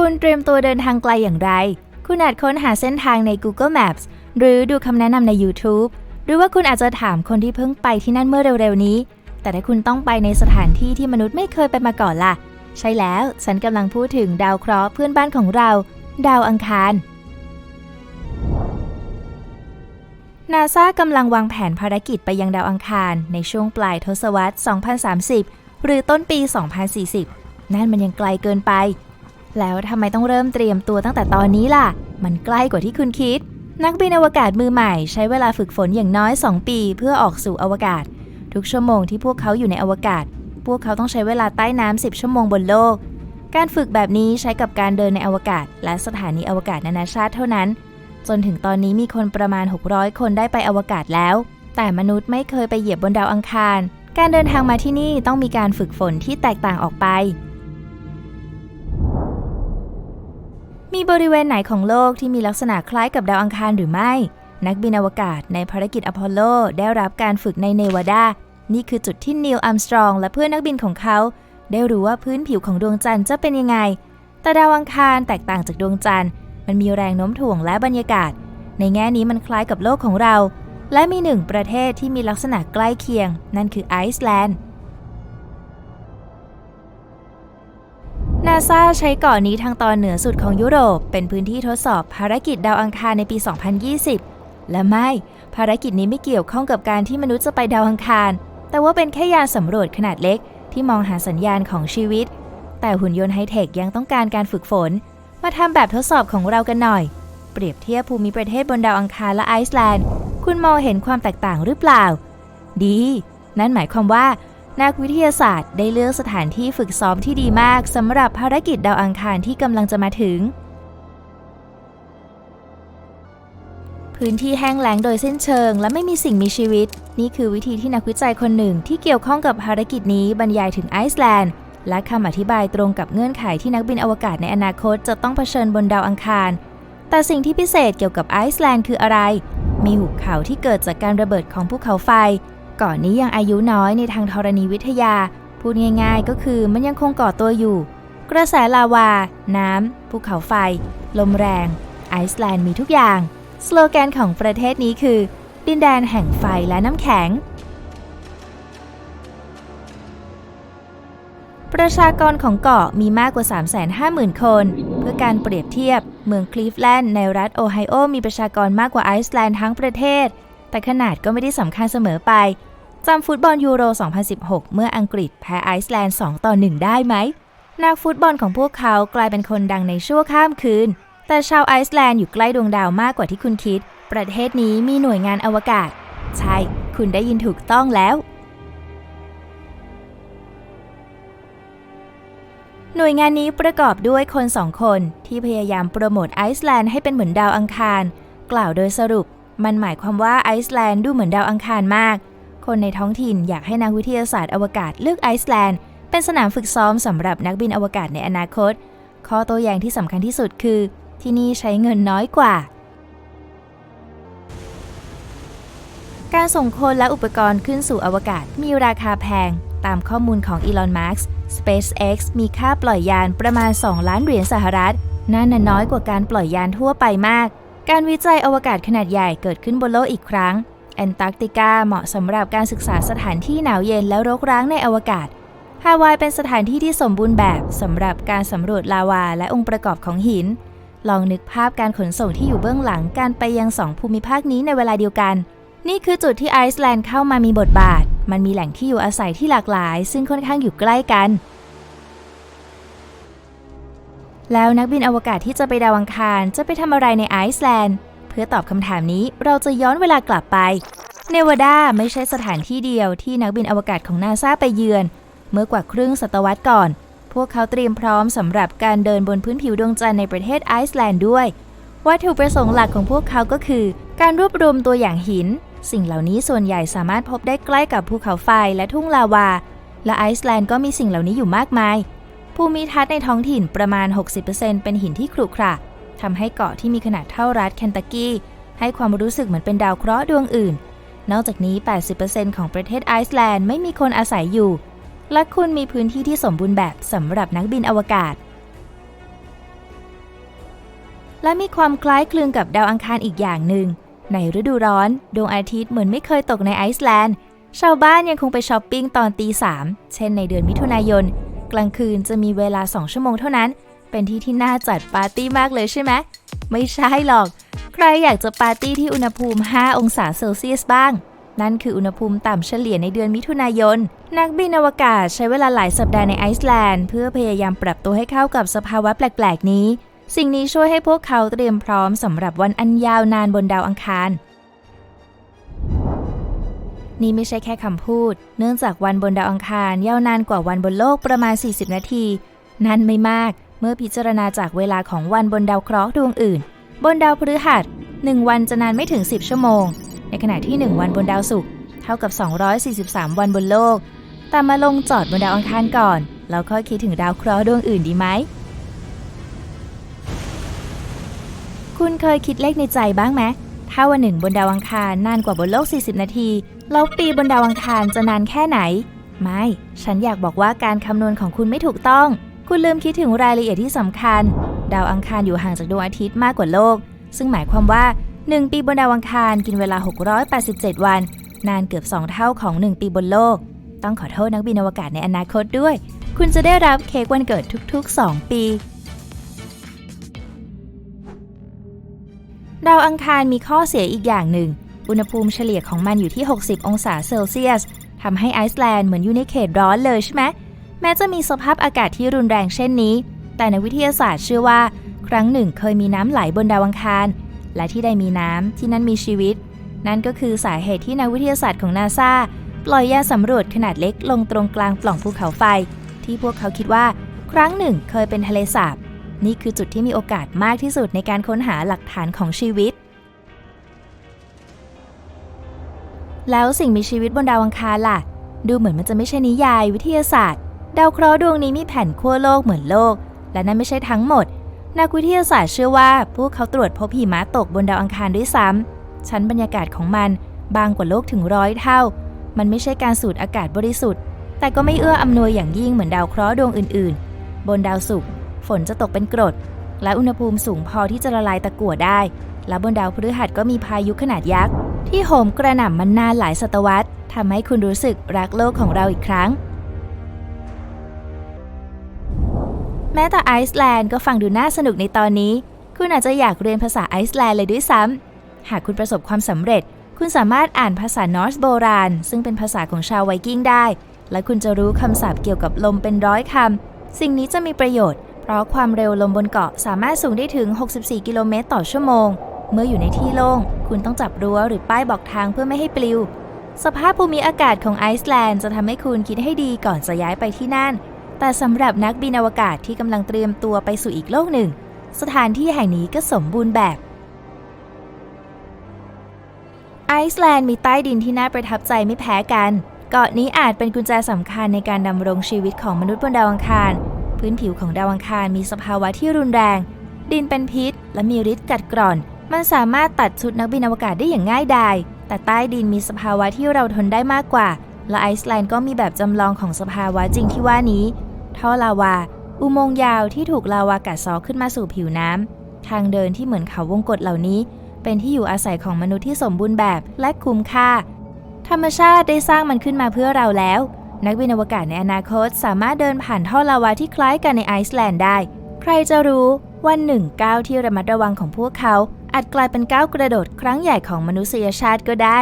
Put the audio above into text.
คุณเตรียมตัวเดินทางไกลอย่างไร คุณอาจค้นหาเส้นทางใน Google Maps หรือดูคำแนะนำใน YouTube หรือว่าคุณอาจจะถามคนที่เพิ่งไปที่นั่นเมื่อเร็วๆนี้ แต่ถ้าคุณต้องไปในสถานที่ที่มนุษย์ไม่เคยไปมาก่อนล่ะ ใช่แล้ว ฉันกำลังพูดถึงดาวเคราะห์เพื่อนบ้านของเรา ดาวอังคารนาซากำลังวางแผนภารกิจไปยังดาวอังคาร ในช่วงปลายทศวรรษ 2030 หรือต้นปี 2040 นั่นมันยังไกลเกินไป แล้วทำไมต้องเริ่มเตรียมตัวตั้งแต่ตอนนี้ล่ะ มันใกล้กว่าที่คุณคิด นักบินอวกาศมือใหม่ใช้เวลาฝึกฝนอย่างน้อย 2 ปีเพื่อออกสู่อวกาศ ทุกชั่วโมงที่พวกเขาอยู่ในอวกาศ พวกเขาต้องใช้เวลาใต้น้ำ10 ชั่วโมงบนโลก การฝึกแบบนี้ใช้กับการเดินในอวกาศ และสถานีอวกาศนานาชาติเท่านั้น จนถึงตอนนี้มีคนประมาณ 600 คนได้ไปอวกาศแล้ว แต่มนุษย์ไม่เคยไปเหยียบบนดาวอังคาร การเดินทางมาที่นี่ต้องมีการฝึกฝนที่แตกต่างออกไป มีบริเวณไหนของโลกที่มีลักษณะคล้ายกับดาวอังคารหรือไม่ นักบินอวกาศในภารกิจอพอลโล ได้รับการฝึกในเนวาดา นี่คือจุดที่นีลอัมสตรองและเพื่อนนักบินของเขา ได้รู้ว่าพื้นผิวของดวงจันทร์จะเป็นยังไง แต่ดาวอังคารแตกต่างจากดวงจันทร์ มันมีแรงโน้มถ่วงและบรรยากาศ ในแง่นี้มันคล้ายกับโลกของเรา และมีหนึ่งประเทศที่มีลักษณะใกล้เคียง นั่นคือไอซ์แลนด์ นาซาใช้เกาะนนี้ทางตอนเหนือสุดของยุโรป เป็นพื้นที่ทดสอบภารกิจดาวอังคารในปี 2020 และไม่ ภารกิจนี้ไม่เกี่ยวข้องกับการที่มนุษย์จะไปดาวอังคาร แต่ว่าเป็นแค่ยานสำรวจขนาดเล็ก ที่มองหาสัญญาณของชีวิต แต่หุ่นยนต์ไฮเทคยังต้องการการฝึกฝน มาทำแบบทดสอบของเรากันหน่อย เปรียบเทียบภูมิประเทศบนดาวอังคารและไอซ์แลนด์ คุณมองเห็นความแตกต่างหรือเปล่า ดี นั่นหมายความว่า นักวิทยาศาสตร์ได้เลือกสถานที่ฝึกซ้อมที่ดีมากสำหรับภารกิจดาวอังคารที่กำลังจะมาถึง พื้นที่แห้งแล้งโดยเส้นเชิง และไม่มีสิ่งมีชีวิต นี่คือวิธีที่นักวิจัยคนหนึ่งที่เกี่ยวข้องกับภารกิจนี้บรรยายถึงไอซ์แลนด์ และคำอธิบายตรงกับเงื่อนไขที่นักบินอวกาศในอนาคตจะต้องเผชิญบนดาวอังคาร แต่สิ่งที่พิเศษเกี่ยวกับไอซ์แลนด์คืออะไร มีหุบเขาที่เกิดจากการระเบิดของภูเขาไฟ ก่อนนี้ยังอายุน้อยในทางธรณีวิทยา พูดง่ายๆ ก็คือมันยังคงก่อตัวอยู่ กระแสลาวา น้ำ ภูเขาไฟ ลมแรง ไอซ์แลนด์มีทุกอย่าง สโลแกนของประเทศนี้คือ ดินแดนแห่งไฟและน้ำแข็ง ประชากรของเกาะมีมากกว่า 350,000 คน เพื่อการเปรียบเทียบ เมืองคลีฟแลนด์ในรัฐโอไฮโอมีประชากรมากกว่าไอซ์แลนด์ทั้งประเทศ แต่ขนาดก็ไม่ได้สำคัญเสมอไปจำฟุตบอลยูโร 2016 เมื่ออังกฤษแพ้ไอซ์แลนด์ 2 ต่อ 1 ได้ไหม นักฟุตบอลของพวกเขากลายเป็นคนดังในชั่วข้ามคืน แต่ชาวไอซ์แลนด์อยู่ใกล้ดวงดาวมากกว่าที่คุณคิด ประเทศนี้มีหน่วยงานอวกาศ ใช่ คุณได้ยินถูกต้องแล้ว หน่วยงานนี้ประกอบด้วยคนสองคนที่พยายามโปรโมทไอซ์แลนด์ให้เป็นเหมือนดาวอังคาร กล่าวโดยสรุป มันหมายความว่าไอซ์แลนด์ดูเหมือนดาวอังคารมาก คนในท้องถิ่นอยากให้นักวิทยาศาสตร์อวกาศเลือกไอซ์แลนด์ เป็นสนามฝึกซ้อมสำหรับนักบินอวกาศในอนาคต ข้อตัวอย่างที่สำคัญที่สุดคือ ที่นี่ใช้เงินน้อยกว่า การส่งคนและอุปกรณ์ขึ้นสู่อวกาศมีราคาแพง ตามข้อมูลของอีลอนมัสก์ SpaceX มีค่าปล่อยยานประมาณ 2 ล้านเหรียญสหรัฐ นั่นน้อยกว่าการปล่อยยานทั่วไปมาก การวิจัยอวกาศขนาดใหญ่เกิดขึ้นบนโลกอีกครั้ง แอนตาร์กติกาเหมาะสำหรับการศึกษาสถานที่หนาวเย็นและรกร้างในอวกาศ ฮาวายเป็นสถานที่ที่สมบูรณ์แบบสำหรับการสำรวจลาวาและองค์ประกอบของหิน ลองนึกภาพการขนส่งที่อยู่เบื้องหลังการไปยังสองภูมิภาคนี้ในเวลาเดียวกัน นี่คือจุดที่ไอซ์แลนด์เข้ามามีบทบาท มันมีแหล่งที่อยู่อาศัยที่หลากหลาย ซึ่งค่อนข้างอยู่ใกล้กัน แล้วนักบินอวกาศที่จะไปดาวอังคารจะไปทำอะไรในไอซ์แลนด์ เพื่อตอบคำถามนี้เราจะย้อนเวลากลับไป เนวาดาไม่ใช่สถานที่เดียวที่นักบินอวกาศของนาซาไปเยือน เมื่อกว่าครึ่งศตวรรษก่อน พวกเขาเตรียมพร้อมสำหรับการเดินบนพื้นผิวดวงจันทร์ในประเทศไอซ์แลนด์ด้วยวัตถุประสงค์หลักของพวกเขาก็คือ การรวบรวมตัวอย่างหิน สิ่งเหล่านี้ส่วนใหญ่สามารถพบได้ใกล้กับภูเขาไฟและทุ่งลาวา และไอซ์แลนด์ก็มีสิ่งเหล่านี้อยู่มากมาย ภูมิทัศน์ในท้องถิ่นประมาณ 60%เป็นหินที่ขรุขระทำให้เกาะที่มีขนาดเท่ารัฐเคนตักกี้ ให้ความรู้สึกเหมือนเป็นดาวเคราะห์ดวงอื่น นอกจากนี้ 80%ของประเทศไอซ์แลนด์ไม่มีคนอาศัยอยู่ และคุณมีพื้นที่ที่สมบูรณ์แบบสำหรับนักบินอวกาศ และมีความคล้ายคลึงกับดาวอังคารอีกอย่างหนึ่ง ในฤดูร้อน ดวงอาทิตย์เหมือนไม่เคยตกในไอซ์แลนด์ ชาวบ้านยังคงไปช้อปปิ้งตอนตีสามเช่นในเดือนมิถุนายน กลางคืนจะมีเวลา 2 ชั่วโมงเท่านั้น เป็นที่ที่น่าจัดปาร์ตี้มากเลยใช่ไหม ไม่ใช่หรอก ใครอยากจะปาร์ตี้ที่อุณหภูมิ 5 องศาเซลเซียสบ้าง นั่นคืออุณหภูมิต่ำเฉลี่ยในเดือนมิถุนายน นักบินอวกาศใช้เวลาหลายสัปดาห์ในไอซ์แลนด์ เพื่อพยายามปรับตัวให้เข้ากับสภาวะแปลก ๆ นี้ สิ่งนี้ช่วยให้พวกเขาเตรียมพร้อมสำหรับวันอันยาวนานบนดาวอังคาร นี่ไม่ใช่แค่คำพูด เนื่องจากวันบนดาวอังคารยาวนานกว่าวันบนโลกประมาณ 40 นาที นั่นไม่มากเมื่อพิจารณาจากเวลาของวันบนดาวเคราะห์ดวงอื่น บนดาวพฤหัส 1 วันจะนานไม่ถึง 10 ชั่วโมง ในขณะที่ 1 วันบนดาวศุกร์เท่ากับ 243 วันบนโลก แต่มาลงจอดบนดาวอังคารก่อน แล้วค่อยคิดถึงดาวเคราะห์ดวงอื่นดีไหม คุณเคยคิดเลขในใจบ้างไหมถ้าวันหนึ่งบนดาวอังคารนานกว่าบนโลก 40 นาที แล้วปีบนดาวอังคารจะนานแค่ไหน ไม่ ฉันอยากบอกว่าการคำนวณของคุณไม่ถูกต้อง คุณลืมคิดถึงรายละเอียดที่สำคัญ ดาวอังคารอยู่ห่างจากดวงอาทิตย์มากกว่าโลก ซึ่งหมายความว่า 1 ปีบนดาวอังคารกินเวลา 687 วัน นานเกือบ 2 เท่าของ 1 ปีบนโลก ต้องขอโทษนักบินอวกาศในอนาคตด้วย คุณจะได้รับเค้กวันเกิดทุกๆ 2 ปีดาวอังคารมีข้อเสียอีกอย่างหนึ่ง อุณหภูมิเฉลี่ยของมันอยู่ที่ 60 องศาเซลเซียสทำให้ไอซ์แลนด์เหมือนอยู่ในเขตร้อนเลยใช่ไหมแม้จะมีสภาพอากาศที่รุนแรงเช่นนี้ แต่นักวิทยาศาสตร์เชื่อว่า ครั้งหนึ่งเคยมีน้ำไหลบนดาวอังคาร และที่ได้มีน้ำที่นั่นมีชีวิต นั่นก็คือสาเหตุที่นักวิทยาศาสตร์ของนาซาปล่อยยาสำรวจขนาดเล็กลงตรงกลางปล่องภูเขาไฟ ที่พวกเขาคิดว่า ครั้งหนึ่งเคยเป็นทะเลสาบ นี่คือจุดที่มีโอกาสมากที่สุดในการค้นหาหลักฐานของชีวิต แล้วสิ่งมีชีวิตบนดาวอังคารล่ะ ดูเหมือนมันจะไม่ใช่นิยายวิทยาศาสตร์ ดาวเคราะห์ดวงนี้มีแผ่นขั้วโลกเหมือนโลก และนั่นไม่ใช่ทั้งหมด นักวิทยาศาสตร์เชื่อว่า พวกเขาตรวจพบหิมะตกบนดาวอังคารด้วยซ้ำชั้นบรรยากาศของมันบางกว่าโลกถึงร้อยเท่า มันไม่ใช่การสูดอากาศบริสุทธิ์ แต่ก็ไม่เอื้ออำนวยอย่างยิ่งเหมือนดาวเคราะห์ดวงอื่น ๆ บนดาวศุกร์ฝนจะตกเป็นกรด และอุณหภูมิสูงพอที่จะละลายตะกั่วได้ และบนดาวพฤหัสก็มีพายุขนาดยักษ์ ที่โหมกระหน่ำมันนานหลายศตวรรษทำให้คุณรู้สึกรักโลกของเราอีกครั้ง แม้แต่ไอซ์แลนด์ก็ฟังดูน่าสนุกในตอนนี้ คุณอาจจะอยากเรียนภาษาไอซ์แลนด์เลยด้วยซ้ำ หากคุณประสบความสำเร็จ คุณสามารถอ่านภาษานอร์สโบราณ ซึ่งเป็นภาษาของชาวไวกิ้งได้ และคุณจะรู้คำศัพท์เกี่ยวกับลมเป็นร้อยคำ สิ่งนี้จะมีประโยชน์ เพราะความเร็วลมบนเกาะสามารถสูงได้ถึง 64 กิโลเมตรต่อชั่วโมง เมื่ออยู่ในที่โล่ง คุณต้องจับรั้วหรือป้ายบอกทางเพื่อไม่ให้ปลิว สภาพภูมิอากาศของไอซ์แลนด์จะทำให้คุณคิดให้ดีก่อนจะย้ายไปที่นั่น แต่สำหรับนักบินอวกาศที่กำลังเตรียมตัวไปสู่อีกโลกหนึ่ง สถานที่แห่งนี้ก็สมบูรณ์แบบไอซ์แลนด์มีใต้ดินที่น่าประทับใจไม่แพ้กัน เกาะนี้อาจเป็นกุญแจสำคัญในการดำรงชีวิตของมนุษย์บนดาวอังคาร พื้นผิวของดาวอังคารมีสภาวะที่รุนแรง ดินเป็นพิษ และมีฤทธิ์กัดกร่อน มันสามารถตัดชุดนักบินอวกาศได้อย่างง่ายดาย แต่ใต้ดินมีสภาวะที่เราทนได้มากกว่า และไอซ์แลนด์ก็มีแบบจำลองของสภาวะจริงที่ว่านี้ ท่อลาวา อุโมงค์ยาวที่ถูกลาวากัดเซาะขึ้นมาสู่ผิวน้ำ ทางเดินที่เหมือนเขาวงกตเหล่านี้ เป็นที่อยู่อาศัยของมนุษย์ที่สมบูรณ์แบบและคุ้มค่า ธรรมชาติได้สร้างมันขึ้นมาเพื่อเราแล้ว นักบินอวกาศในอนาคตสามารถเดินผ่านท่อลาวาที่คล้ายกันในไอซ์แลนด์ได้ ใครจะรู้วันหนึ่งก้าวที่ระมัดระวังของพวกเขา อาจกลายเป็นก้าวกระโดดครั้งใหญ่ของมนุษยชาติก็ได้